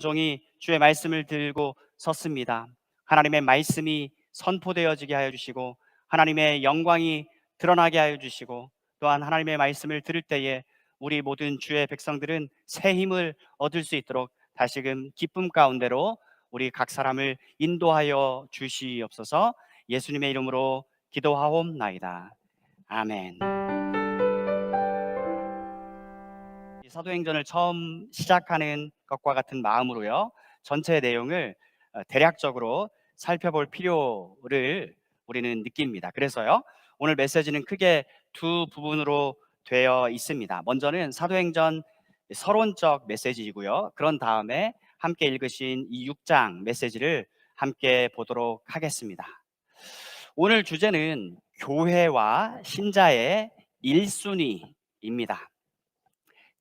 종이 주의 말씀을 들고 섰습니다. 하나님의 말씀이 선포되어지게 하여 주시고 하나님의 영광이 드러나게 하여 주시고 또한 하나님의 말씀을 들을 때에 우리 모든 주의 백성들은 새 힘을 얻을 수 있도록 다시금 기쁨 가운데로 우리 각 사람을 인도하여 주시옵소서 예수님의 이름으로 기도하옵나이다. 아멘. 이 사도행전을 처음 시작하는 것과 같은 마음으로요. 전체 내용을 어, 대략적으로 살펴볼 필요를 우리는 느낍니다. 그래서요. 오늘 메시지는 크게 두 부분으로 되어 있습니다. 먼저는 사도행전 서론적 메시지이고요. 그런 다음에 함께 읽으신 이 6장 메시지를 함께 보도록 하겠습니다. 오늘 주제는 교회와 신자의 1순위입니다.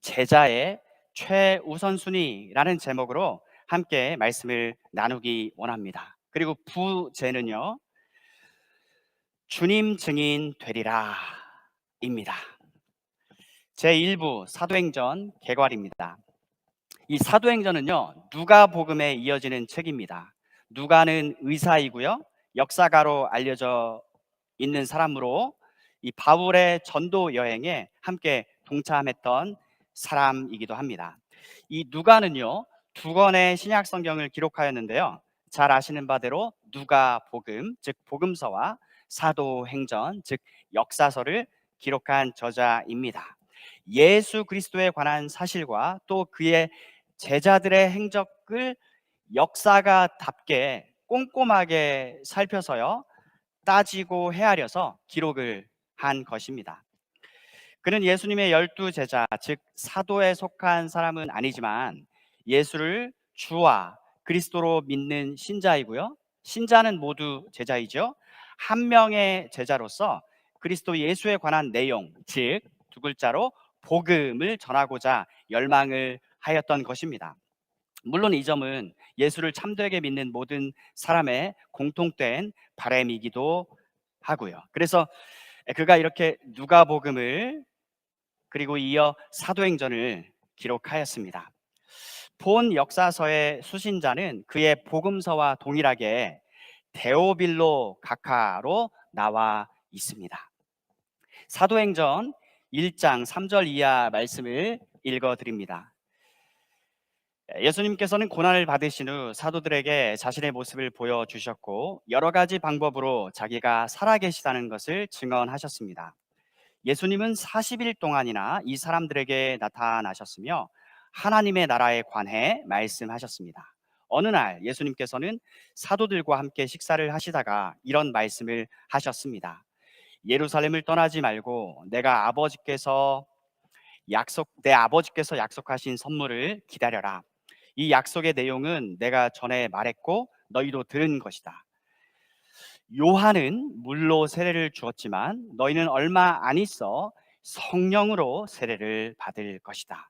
제자의 최우선순위라는 제목으로 함께 말씀을 나누기 원합니다. 그리고 부제는요, 주님 증인 되리라 입니다. 제1부 사도행전 개괄입니다. 이 사도행전은요, 누가복음에 이어지는 책입니다. 누가는 의사이고요, 역사가로 알려져 있는 사람으로 이 바울의 전도 여행에 함께 동참했던 사람이기도 합니다. 이 누가는요, 두 권의 신약 성경을 기록하였는데요. 잘 아시는 바대로 누가 복음, 즉 복음서와 사도행전, 즉 역사서를 기록한 저자입니다. 예수 그리스도에 관한 사실과 또 그의 제자들의 행적을 역사가답게 꼼꼼하게 살펴서요 따지고 헤아려서 기록을 한 것입니다. 그는 예수님의 열두 제자, 즉 사도에 속한 사람은 아니지만 예수를 주와 그리스도로 믿는 신자이고요. 신자는 모두 제자이죠. 한 명의 제자로서 그리스도 예수에 관한 내용, 즉 두 글자로 복음을 전하고자 열망을 하였던 것입니다. 물론 이 점은 예수를 참되게 믿는 모든 사람의 공통된 바램이기도 하고요. 그래서 그가 이렇게 누가복음을 그리고 이어 사도행전을 기록하였습니다. 본 역사서의 수신자는 그의 복음서와 동일하게 데오빌로 각하로 나와 있습니다. 사도행전 1장 3절 이하 말씀을 읽어 드립니다. 예수님께서는 고난을 받으신 후 사도들에게 자신의 모습을 보여 주셨고 여러 가지 방법으로 자기가 살아 계시다는 것을 증언하셨습니다. 예수님은 40일 동안이나 이 사람들에게 나타나셨으며 하나님의 나라에 관해 말씀하셨습니다. 어느 날 예수님께서는 사도들과 함께 식사를 하시다가 이런 말씀을 하셨습니다. 예루살렘을 떠나지 말고 내가 아버지께서 약속 내 아버지께서 약속하신 선물을 기다려라. 이 약속의 내용은 내가 전에 말했고 너희도 들은 것이다. 요한은 물로 세례를 주었지만 너희는 얼마 안 있어 성령으로 세례를 받을 것이다.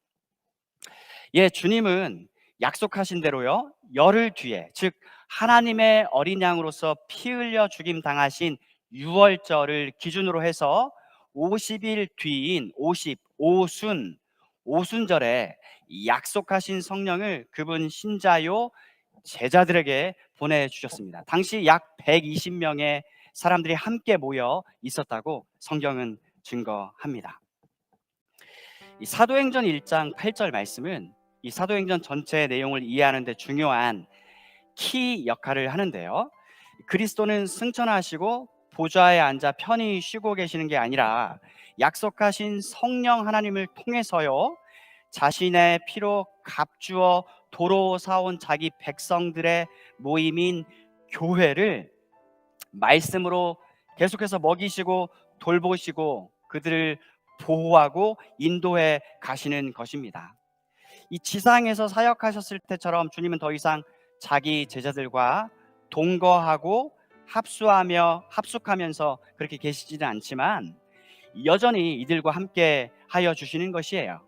예, 주님은 약속하신 대로요. 열흘 뒤에 즉 하나님의 어린 양으로서 피 흘려 죽임 당하신 유월절을 기준으로 해서 50일 뒤인 55순 오순절에 약속하신 성령을 그분 신자요 제자들에게 보내주셨습니다. 당시 약 120명의 사람들이 함께 모여 있었다고 성경은 증거합니다. 이 사도행전 1장 8절 말씀은 이 사도행전 전체 내용을 이해하는 데 중요한 키 역할을 하는데요. 그리스도는 승천하시고 보좌에 앉아 편히 쉬고 계시는 게 아니라 약속하신 성령 하나님을 통해서요. 자신의 피로 값주어 도로 사온 자기 백성들의 모임인 교회를 말씀으로 계속해서 먹이시고 돌보시고 그들을 보호하고 인도해 가시는 것입니다. 이 지상에서 사역하셨을 때처럼 주님은 더 이상 자기 제자들과 동거하고 합수하며 합숙하면서 그렇게 계시지는 않지만 여전히 이들과 함께 하여 주시는 것이에요.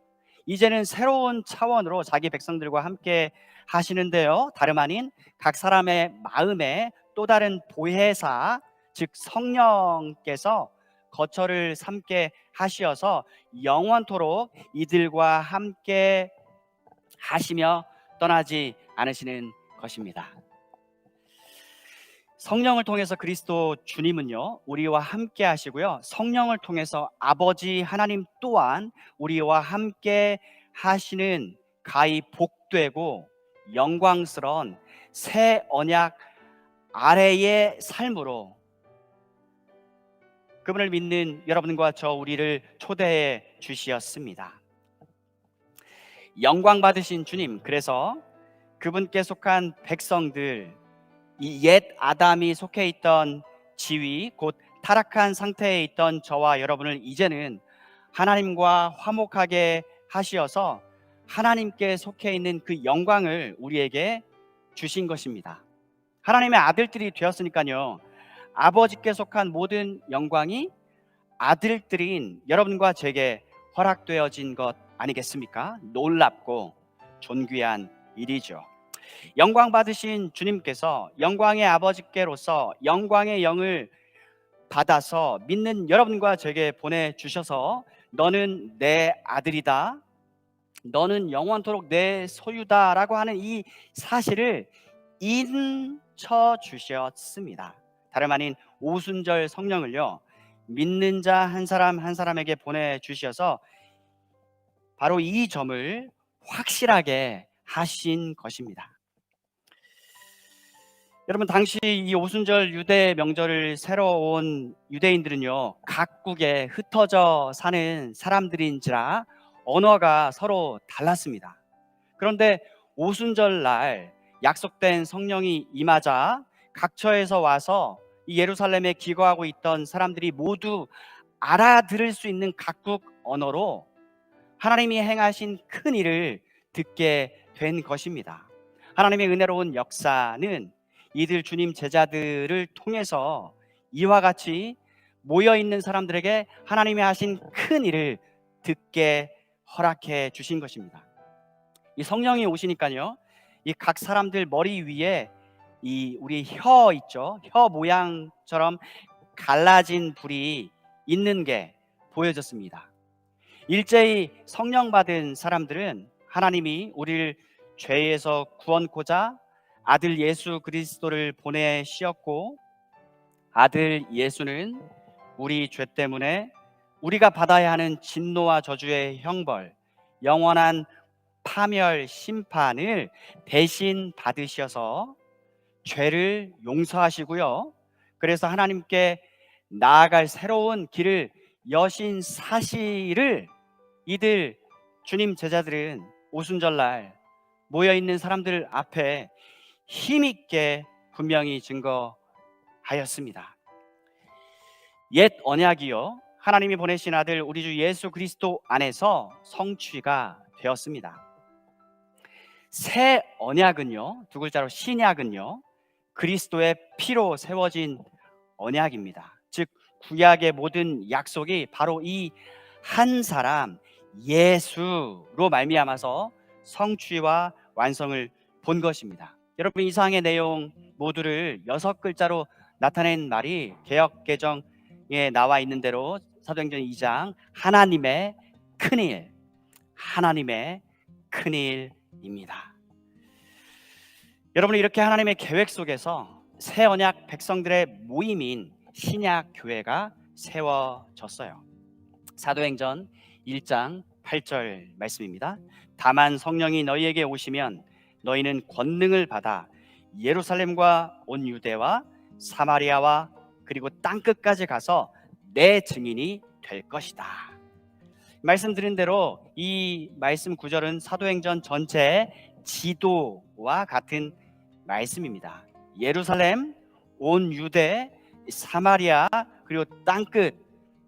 이제는 새로운 차원으로 자기 백성들과 함께 하시는데요. 다름 아닌 각 사람의 마음에 또 다른 보혜사, 즉 성령께서 거처를 삼게 하시어서 영원토록 이들과 함께 하시며 떠나지 않으시는 것입니다. 성령을 통해서 그리스도 주님은요, 우리와 함께 하시고요. 성령을 통해서 아버지 하나님 또한 우리와 함께 하시는 가히 복되고 영광스러운 새 언약 아래의 삶으로 그분을 믿는 여러분과 저 우리를 초대해 주시었습니다. 영광 받으신 주님, 그래서 그분께 속한 백성들, 이 옛 아담이 속해 있던 지위, 곧 타락한 상태에 있던 저와 여러분을 이제는 하나님과 화목하게 하시어서 하나님께 속해 있는 그 영광을 우리에게 주신 것입니다. 하나님의 아들들이 되었으니까요. 아버지께 속한 모든 영광이 아들들인 여러분과 제게 허락되어진 것 아니겠습니까? 놀랍고 존귀한 일이죠. 영광 받으신 주님께서 영광의 아버지께로서 영광의 영을 받아서 믿는 여러분과 제게 보내 주셔서 너는 내 아들이다. 너는 영원토록 내 소유다라고 하는 이 사실을 인쳐 주셨습니다. 다름 아닌 오순절 성령을요. 믿는 자 한 사람 한 사람에게 보내 주셔서 바로 이 점을 확실하게 하신 것입니다. 여러분 당시 이 오순절 유대 명절을 새로 온 유대인들은요 각국에 흩어져 사는 사람들인지라 언어가 서로 달랐습니다. 그런데 오순절 날 약속된 성령이 임하자 각처에서 와서 이 예루살렘에 기거하고 있던 사람들이 모두 알아들을 수 있는 각국 언어로 하나님이 행하신 큰 일을 듣게 된 것입니다. 하나님의 은혜로운 역사는 이들 주님 제자들을 통해서 이와 같이 모여 있는 사람들에게 하나님이 하신 큰 일을 듣게 허락해 주신 것입니다. 이 성령이 오시니까요. 이 각 사람들 머리 위에 이 우리 혀 있죠. 혀 모양처럼 갈라진 불이 있는 게 보여졌습니다. 일제히 성령 받은 사람들은 하나님이 우리를 죄에서 구원코자 아들 예수 그리스도를 보내시었고 아들 예수는 우리 죄 때문에 우리가 받아야 하는 진노와 저주의 형벌, 영원한 파멸 심판을 대신 받으셔서 죄를 용서하시고요. 그래서 하나님께 나아갈 새로운 길을 여신 사실을 이들 주님 제자들은 오순절날 모여 있는 사람들 앞에 힘있게 분명히 증거하였습니다. 옛 언약이요. 하나님이 보내신 아들 우리 주 예수 그리스도 안에서 성취가 되었습니다. 새 언약은요. 두 글자로 신약은요. 그리스도의 피로 세워진 언약입니다. 즉 구약의 모든 약속이 바로 이 한 사람 예수로 말미암아서 성취와 완성을 본 것입니다. 여러분 이상의 내용 모두를 여섯 글자로 나타낸 말이 개혁 개정에 나와 있는 대로 사도행전 2장 하나님의 큰일 하나님의 큰일입니다. 여러분 이렇게 하나님의 계획 속에서 새 언약 백성들의 모임인 신약 교회가 세워졌어요. 사도행전 1장 8절 말씀입니다. 다만 성령이 너희에게 오시면 너희는 권능을 받아 예루살렘과 온 유대와 사마리아와 그리고 땅 끝까지 가서 내 증인이 될 것이다. 말씀드린 대로 이 말씀 구절은 사도행전 전체 지도와 같은 말씀입니다. 예루살렘, 온 유대, 사마리아 그리고 땅끝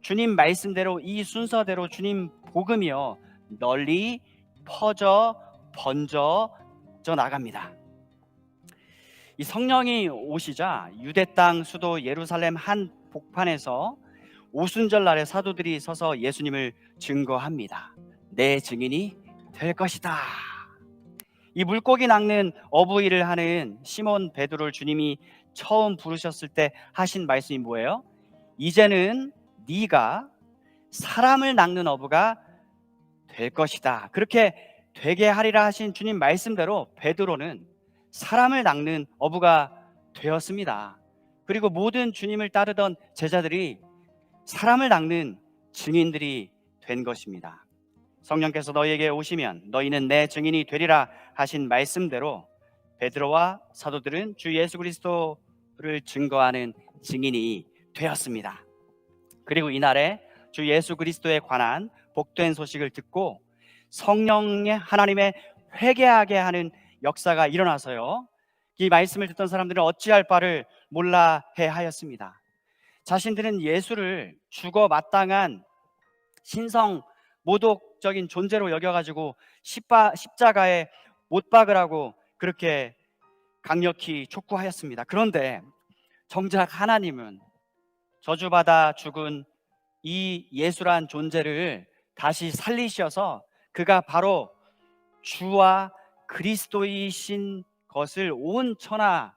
주님 말씀대로 이 순서대로 주님 복음이요 널리 퍼져 번져 져 나갑니다. 이 성령이 오시자 유대 땅 수도 예루살렘 한 복판에서 오순절 날에 사도들이 서서 예수님을 증거합니다. 내 증인이 될 것이다. 이 물고기 낚는 어부 일을 하는 시몬 베드로를 주님이 처음 부르셨을 때 하신 말씀이 뭐예요? 이제는 네가 사람을 낚는 어부가 될 것이다. 그렇게 되게 하리라 하신 주님 말씀대로 베드로는 사람을 낚는 어부가 되었습니다. 그리고 모든 주님을 따르던 제자들이 사람을 낚는 증인들이 된 것입니다. 성령께서 너희에게 오시면 너희는 내 증인이 되리라 하신 말씀대로 베드로와 사도들은 주 예수 그리스도를 증거하는 증인이 되었습니다. 그리고 이날에 주 예수 그리스도에 관한 복된 소식을 듣고 성령의 하나님의 회개하게 하는 역사가 일어나서요. 이 말씀을 듣던 사람들은 어찌할 바를 몰라 해 하였습니다. 자신들은 예수를 죽어 마땅한 신성 모독적인 존재로 여겨가지고 십바, 십자가에 못 박으라고 그렇게 강력히 촉구하였습니다. 그런데 정작 하나님은 저주받아 죽은 이 예수란 존재를 다시 살리셔서 그가 바로 주와 그리스도이신 것을 온 천하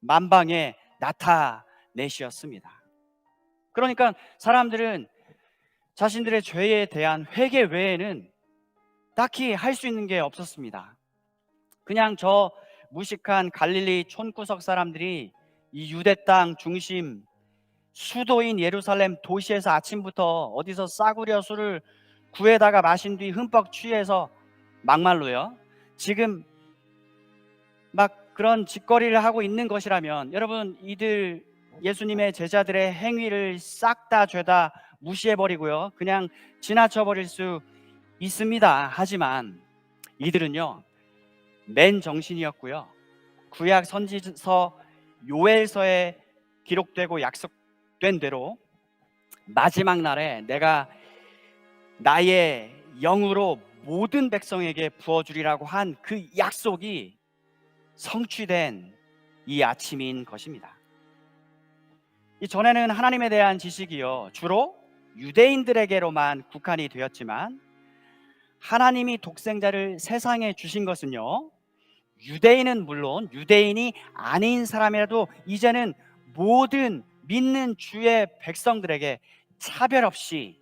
만방에 나타내시었습니다. 그러니까 사람들은 자신들의 죄에 대한 회개 외에는 딱히 할 수 있는 게 없었습니다. 그냥 저 무식한 갈릴리 촌구석 사람들이 이 유대 땅 중심 수도인 예루살렘 도시에서 아침부터 어디서 싸구려 술을 구해다가 마신 뒤 흠뻑 취해서 막말로요. 지금 막 그런 짓거리를 하고 있는 것이라면 여러분 이들 예수님의 제자들의 행위를 싹 다 죄다 무시해 버리고요. 그냥 지나쳐 버릴 수 있습니다. 하지만 이들은요. 맨 정신이었고요. 구약 선지서 요엘서에 기록되고 약속된 대로 마지막 날에 내가 나의 영으로 모든 백성에게 부어주리라고 한 그 약속이 성취된 이 아침인 것입니다. 이 전에는 하나님에 대한 지식이요 주로 유대인들에게로만 국한이 되었지만 하나님이 독생자를 세상에 주신 것은요 유대인은 물론 유대인이 아닌 사람이라도 이제는 모든 믿는 주의 백성들에게 차별 없이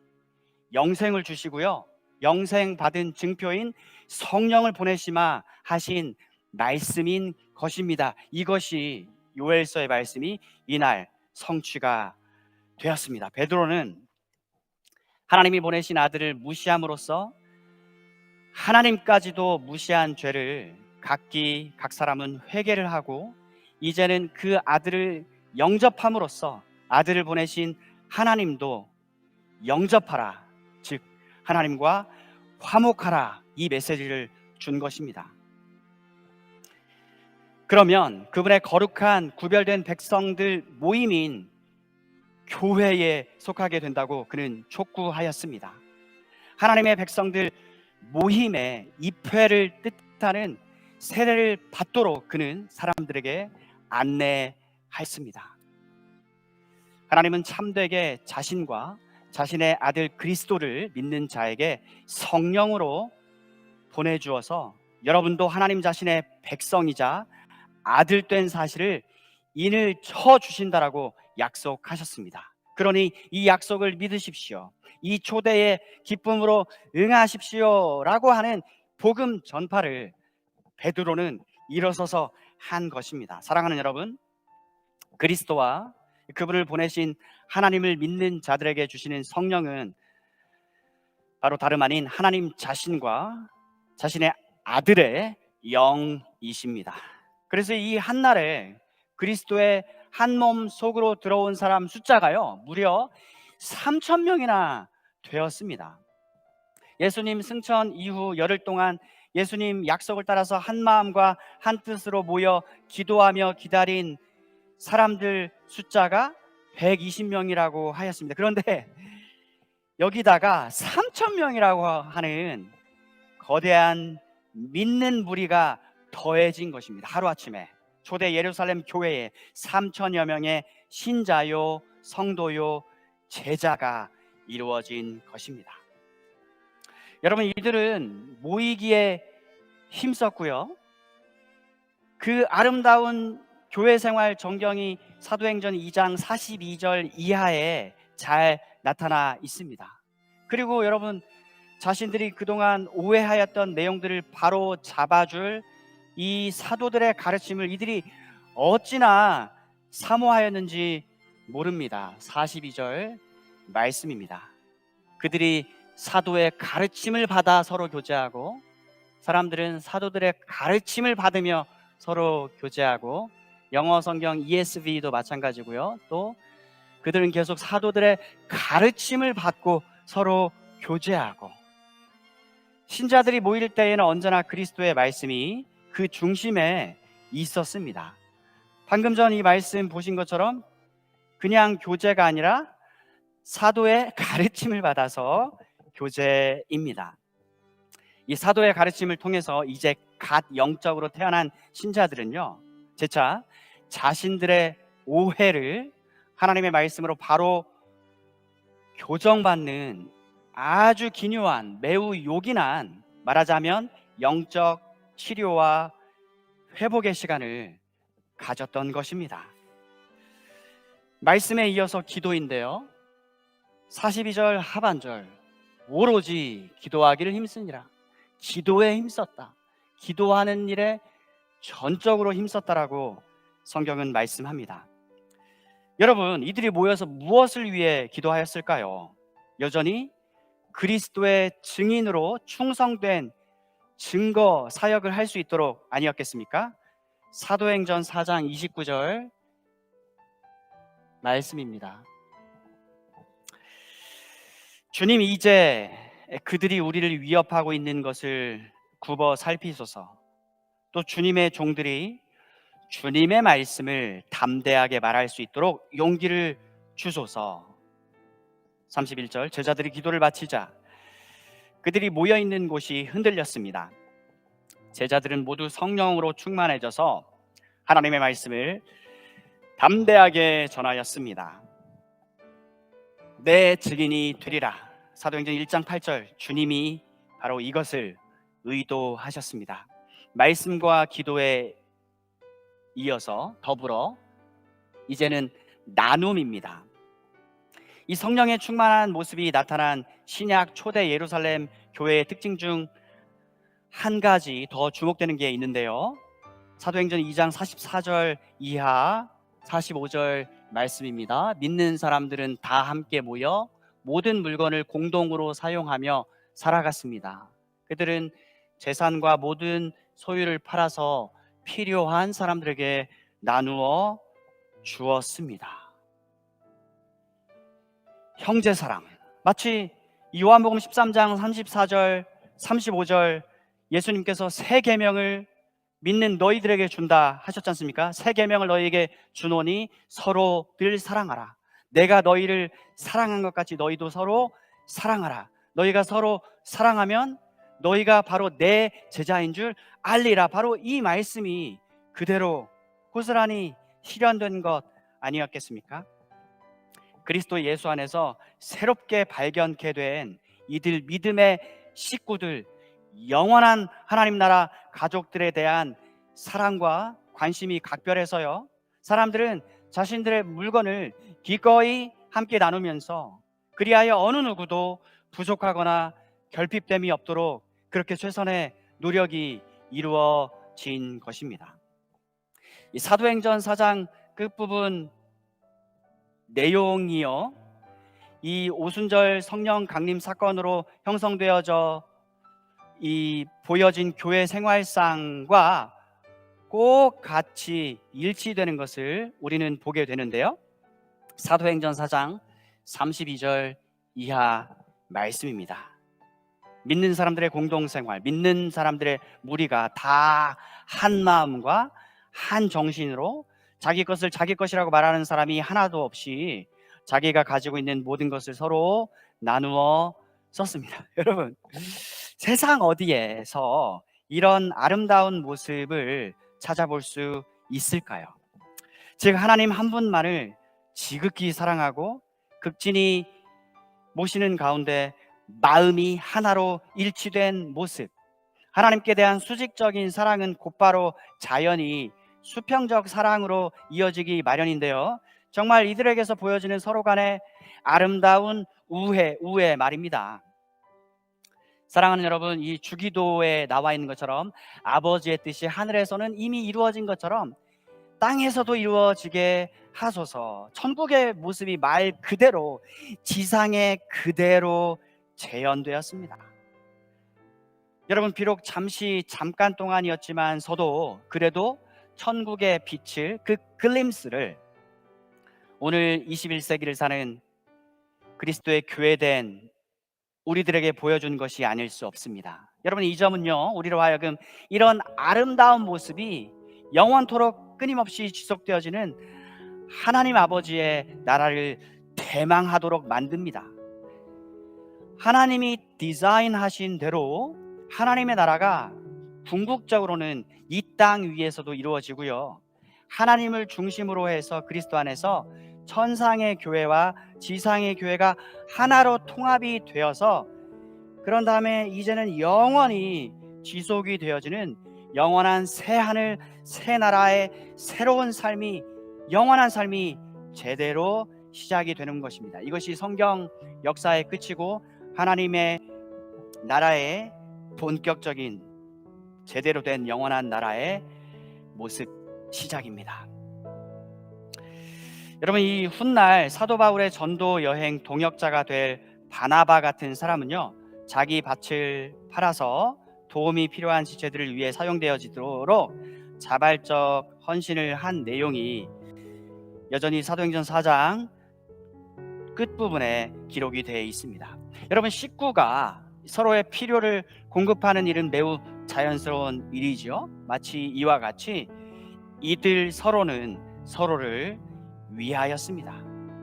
영생을 주시고요. 영생 받은 증표인 성령을 보내시마 하신 말씀인 것입니다. 이것이 요엘서의 말씀이 이날 성취가 되었습니다. 베드로는 하나님이 보내신 아들을 무시함으로써 하나님까지도 무시한 죄를 각기 각 사람은 회개를 하고 이제는 그 아들을 영접함으로써 아들을 보내신 하나님도 영접하라. 즉 하나님과 화목하라. 이 메시지를 준 것입니다. 그러면 그분의 거룩한 구별된 백성들 모임인 교회에 속하게 된다고 그는 촉구하였습니다. 하나님의 백성들 모임에 입회를 뜻하는 세례를 받도록 그는 사람들에게 안내하였습니다. 하나님은 참되게 자신과 자신의 아들 그리스도를 믿는 자에게 성령으로 보내주어서 여러분도 하나님 자신의 백성이자 아들 된 사실을 인을 쳐 주신다라고 약속하셨습니다. 그러니 이 약속을 믿으십시오. 이 초대의 기쁨으로 응하십시오라고 하는 복음 전파를 베드로는 일어서서 한 것입니다. 사랑하는 여러분, 그리스도와 그분을 보내신 하나님을 믿는 자들에게 주시는 성령은 바로 다름 아닌 하나님 자신과 자신의 아들의 영이십니다. 그래서 이 한날에 그리스도의 한 몸 속으로 들어온 사람 숫자가요, 무려 3천 명이나 되었습니다. 예수님 승천 이후 열흘 동안 예수님 약속을 따라서 한 마음과 한 뜻으로 모여 기도하며 기다린 사람들 숫자가 120명이라고 하였습니다. 그런데 여기다가 3천 명이라고 하는 거대한 믿는 무리가 더해진 것입니다. 하루아침에 초대 예루살렘 교회에 3천여 명의 신자요, 성도요, 제자가 이루어진 것입니다. 여러분 이들은 모이기에 힘썼고요. 그 아름다운 교회 생활 정경이 사도행전 2장 42절 이하에 잘 나타나 있습니다. 그리고 여러분 자신들이 그동안 오해하였던 내용들을 바로 잡아줄 이 사도들의 가르침을 이들이 어찌나 사모하였는지 모릅니다. 42절 말씀입니다. 그들이 사도의 가르침을 받아 서로 교제하고 사람들은 사도들의 가르침을 받으며 서로 교제하고 영어 성경 ESV도 마찬가지고요. 또 그들은 계속 사도들의 가르침을 받고 서로 교제하고 신자들이 모일 때에는 언제나 그리스도의 말씀이 그 중심에 있었습니다. 방금 전 이 말씀 보신 것처럼 그냥 교제가 아니라 사도의 가르침을 받아서 교제입니다. 이 사도의 가르침을 통해서 이제 갓 영적으로 태어난 신자들은요, 재차 자신들의 오해를 하나님의 말씀으로 바로 교정받는 아주 기묘한 매우 요긴한 말하자면 영적 치료와 회복의 시간을 가졌던 것입니다. 말씀에 이어서 기도인데요. 42절 하반절 오로지 기도하기를 힘쓰니라. 기도에 힘썼다. 기도하는 일에 전적으로 힘썼다라고 성경은 말씀합니다. 여러분, 이들이 모여서 무엇을 위해 기도하였을까요? 여전히 그리스도의 증인으로 충성된 증거 사역을 할 수 있도록 아니었겠습니까? 사도행전 4장 29절 말씀입니다. 주님 이제 그들이 우리를 위협하고 있는 것을 굽어 살피소서. 또 주님의 종들이 주님의 말씀을 담대하게 말할 수 있도록 용기를 주소서. 31절 제자들이 기도를 바치자 그들이 모여 있는 곳이 흔들렸습니다. 제자들은 모두 성령으로 충만해져서 하나님의 말씀을 담대하게 전하였습니다. 내 증인이 되리라. 사도행전 1장 8절 주님이 바로 이것을 의도하셨습니다. 말씀과 기도에 이어서 더불어 이제는 나눔입니다. 이 성령의 충만한 모습이 나타난 신약 초대 예루살렘 교회의 특징 중 한 가지 더 주목되는 게 있는데요. 사도행전 2장 44절 이하 45절 말씀입니다. 믿는 사람들은 다 함께 모여 모든 물건을 공동으로 사용하며 살아갔습니다. 그들은 재산과 모든 소유를 팔아서 필요한 사람들에게 나누어 주었습니다. 형제 사랑. 마치 요한복음 13장 34절, 35절 예수님께서 새 계명을 믿는 너희들에게 준다 하셨지 않습니까? 새 계명을 너희에게 주노니 서로 늘 사랑하라. 내가 너희를 사랑한 것 같이 너희도 서로 사랑하라. 너희가 서로 사랑하면 너희가 바로 내 제자인 줄 알리라. 바로 이 말씀이 그대로 고스란히 실현된 것 아니었겠습니까? 그리스도 예수 안에서 새롭게 발견케 된 이들 믿음의 식구들 영원한 하나님 나라 가족들에 대한 사랑과 관심이 각별해서요. 사람들은 자신들의 물건을 기꺼이 함께 나누면서 그리하여 어느 누구도 부족하거나 결핍됨이 없도록 그렇게 최선의 노력이 이루어진 것입니다. 이 사도행전 4장 끝부분 내용이요. 이 오순절 성령 강림 사건으로 형성되어져 이 보여진 교회 생활상과 꼭 같이 일치되는 것을 우리는 보게 되는데요. 사도행전 4장 32절 이하 말씀입니다. 믿는 사람들의 공동생활, 믿는 사람들의 무리가 다 한 마음과 한 정신으로 자기 것을 자기 것이라고 말하는 사람이 하나도 없이 자기가 가지고 있는 모든 것을 서로 나누어 썼습니다. 여러분, 세상 어디에서 이런 아름다운 모습을 찾아볼 수 있을까요? 즉 하나님 한 분만을 지극히 사랑하고 극진히 모시는 가운데 마음이 하나로 일치된 모습. 하나님께 대한 수직적인 사랑은 곧바로 자연히 수평적 사랑으로 이어지기 마련인데요. 정말 이들에게서 보여지는 서로 간의 아름다운 우애, 우애 말입니다. 사랑하는 여러분, 이 주기도에 나와 있는 것처럼 아버지의 뜻이 하늘에서는 이미 이루어진 것처럼 땅에서도 이루어지게 하소서. 천국의 모습이 말 그대로 지상에 그대로 재현되었습니다. 여러분 비록 잠시 잠깐 동안이었지만서도 그래도 천국의 빛을 그 글림스를 오늘 21세기를 사는 그리스도의 교회된 우리들에게 보여준 것이 아닐 수 없습니다. 여러분 이 점은요 우리로 하여금 이런 아름다운 모습이 영원토록 끊임없이 지속되어지는 하나님 아버지의 나라를 대망하도록 만듭니다. 하나님이 디자인하신 대로 하나님의 나라가 궁극적으로는 이 땅 위에서도 이루어지고요. 하나님을 중심으로 해서 그리스도 안에서 천상의 교회와 지상의 교회가 하나로 통합이 되어서 그런 다음에 이제는 영원히 지속이 되어지는 영원한 새 하늘 새 나라의 새로운 삶이 영원한 삶이 제대로 시작이 되는 것입니다. 이것이 성경 역사의 끝이고 하나님의 나라의 본격적인 제대로 된 영원한 나라의 모습 시작입니다. 여러분 이 훗날 사도 바울의 전도 여행 동역자가 될 바나바 같은 사람은요 자기 밭을 팔아서 도움이 필요한 지체들을 위해 사용되어지도록 자발적 헌신을 한 내용이 여전히 사도행전 4장 끝부분에 기록이 되어 있습니다. 여러분 식구가 서로의 필요를 공급하는 일은 매우 자연스러운 일이죠. 마치 이와 같이 이들 서로는 서로를 위하였습니다.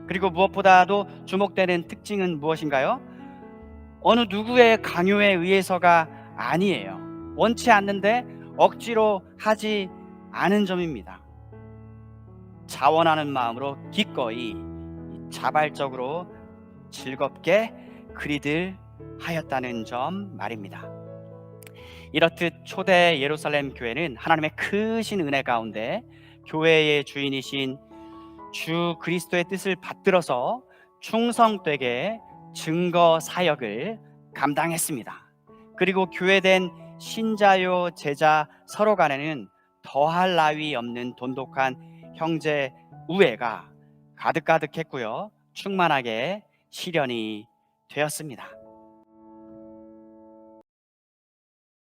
그리고 무엇보다도 주목되는 특징은 무엇인가요? 어느 누구의 강요에 의해서가 아니에요. 원치 않는데 억지로 하지 않은 점입니다. 자원하는 마음으로 기꺼이 자발적으로 즐겁게 그리들 하였다는 점 말입니다. 이렇듯 초대 예루살렘 교회는 하나님의 크신 은혜 가운데 교회의 주인이신 주 그리스도의 뜻을 받들어서 충성되게 증거 사역을 감당했습니다. 그리고 교회된 신자요 제자 서로 간에는 더할 나위 없는 돈독한 형제 우애가 가득가득했고요. 충만하게 실현이 되었습니다.